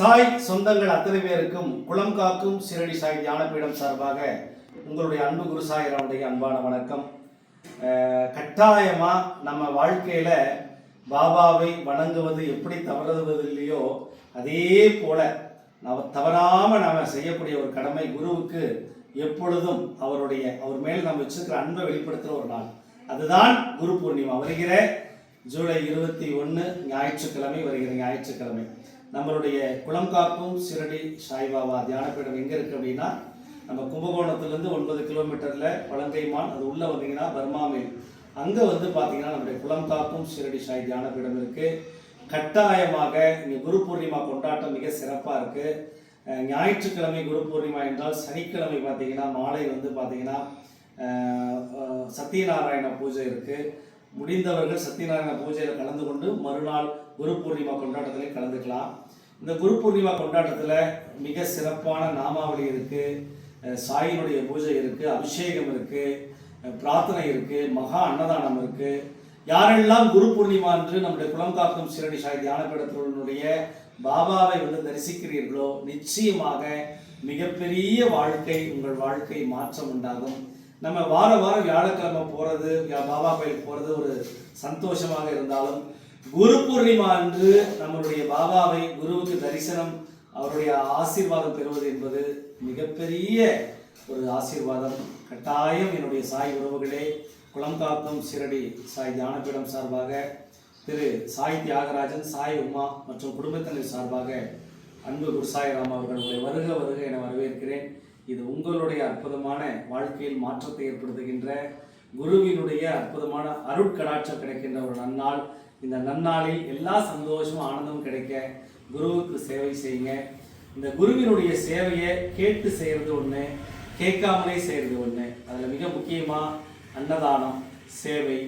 சாய் சொந்தங்கள் அத்தனை பேருக்கும் குளம் காக்கும் சிறடி சாய் தியானபீடம் சார்பாக உங்களுடைய அன்பு குரு சாயிராவுடைய அன்பான வணக்கம். கட்டாயமாக நம்ம வாழ்க்கையில் பாபாவை வணங்குவது எப்படி தவறுவது இல்லையோ அதே போல நம்ம தவறாமல் நாம் செய்யக்கூடிய ஒரு கடமை குருவுக்கு எப்பொழுதும் அவருடைய அவர் மேல் நம்ம வச்சிருக்கிற அன்பை வெளிப்படுத்துகிற ஒரு நாள். அதுதான் குரு பூர்ணிமா. வருகிற ஜூலை இருபத்தி ஒன்று ஞாயிற்றுக்கிழமை வருகிற ஞாயிற்றுக்கிழமை. நம்மளுடைய குளம் காக்கும் சிரடி சாய்பாபா தியானப்பீடம் எங்கே இருக்குது அப்படின்னா நம்ம கும்பகோணத்துலேருந்து ஒன்பது கிலோமீட்டரில் பழங்கைமான் அது உள்ளே வந்தீங்கன்னா பர்மாமேல் அங்கே வந்து பார்த்தீங்கன்னா நம்முடைய குளம் காக்கும் சிரடி சாய் தியானப்பீடம் இருக்குது கட்டாயமாக இங்கே குரு பூர்ணிமா கொண்டாட்டம் மிக சிறப்பாக இருக்குது ஞாயிற்றுக்கிழமை குரு பூர்ணிமா என்றால் சனிக்கிழமை பார்த்தீங்கன்னா மாலை வந்து பார்த்தீங்கன்னா அஹ், சத்யநாராயண பூஜை இருக்குது முடிந்தவர்கள் சத்யநாராயண பூஜையில் கலந்து கொண்டு மறுநாள் குரு பூர்ணிமா கொண்டாட்டத்திலே கலந்துக்கலாம். இந்த குரு பூர்ணிமா கொண்டாட்டத்தில் மிக சிறப்பான நாமாவளி இருக்குது சாயினுடைய பூஜை இருக்குது அபிஷேகம் இருக்குது பிரார்த்தனை இருக்குது மகா அன்னதானம் இருக்குது யாரெல்லாம் குரு பூர்ணிமா என்று நம்முடைய குளம் காக்கும் சிரடி சாய் தியானபீடத்தினுடைய பாபாவை வந்து தரிசிக்கிறீர்களோ நிச்சயமாக மிகப்பெரிய வாழ்க்கை உங்கள் வாழ்க்கை மாற்றம் உண்டாகும். நம்ம வார வாரம் வியாழக்கிழமை போகிறது பாபா கோயில் போகிறது ஒரு சந்தோஷமாக இருந்தாலும் குரு பூர்ணிமா அன்று நம்மளுடைய பாபாவை குருவுக்கு தரிசனம் அவருடைய ஆசீர்வாதம் பெறுவது என்பது மிகப்பெரிய ஒரு ஆசீர்வாதம். கட்டாயம் என்னுடைய சாய் உறவுகளே குளம் காக்கும் சிரடி சாய் தியானபீடம் சார்பாக திரு சாய் தியாகராஜன் சாய் உமா மற்றும் குடும்பத்தினர் சார்பாக அன்பு குருசாயிராம் அவர்கள் உங்களை வருக வருக என வரவேற்கிறேன். இது உங்களுடைய அற்புதமான வாழ்க்கையில் மாற்றத்தை ஏற்படுத்துகின்ற குருவினுடைய அற்புதமான அருட்கடாட்சம் கிடைக்கின்ற ஒரு நன்னாள். இந்த நன்னாளில் எல்லா சந்தோஷமும் ஆனந்தமும் கிடைக்க குருவுக்கு சேவை செய்யுங்க. இந்த குருவினுடைய சேவையை கேட்டு செய்கிறது ஒன்று கேட்காமலே செய்கிறது ஒன்று அதில் மிக முக்கியமாக அன்னதானம் சேவை.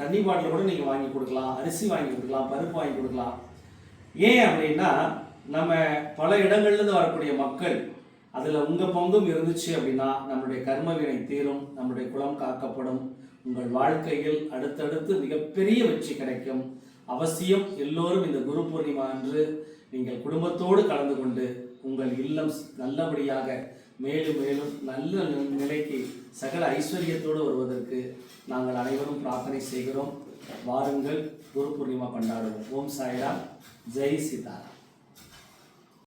தண்ணி பாட்டில் கூட நீங்கள் வாங்கி கொடுக்கலாம் அரிசி வாங்கி கொடுக்கலாம் பருப்பு வாங்கி கொடுக்கலாம். ஏன் அப்படின்னா நம்ம பல இடங்கள்லேருந்து வரக்கூடிய மக்கள் அதில் உங்கள் பங்கும் இருந்துச்சு அப்படின்னா நம்மளுடைய கர்மவினை தீரும் நம்மளுடைய குலம் காக்கப்படும். உங்கள் வாழ்க்கையில் அடுத்தடுத்து மிகப்பெரிய வெற்றி கிடைக்கும். அவசியம் எல்லோரும் இந்த குரு பூர்ணிமா அன்று நீங்கள் குடும்பத்தோடு கலந்து கொண்டு உங்கள் இல்லம் நல்லபடியாக மேலும் மேலும் நல்ல நிலைக்கு சகல ஐஸ்வர்யத்தோடு வருவதற்கு நாங்கள் அனைவரும் பிரார்த்தனை செய்கிறோம். வாருங்கள் குரு பூர்ணிமா கொண்டாடுவோம். ஓம் சாய்ராம். ஜெய் சீதாராம்.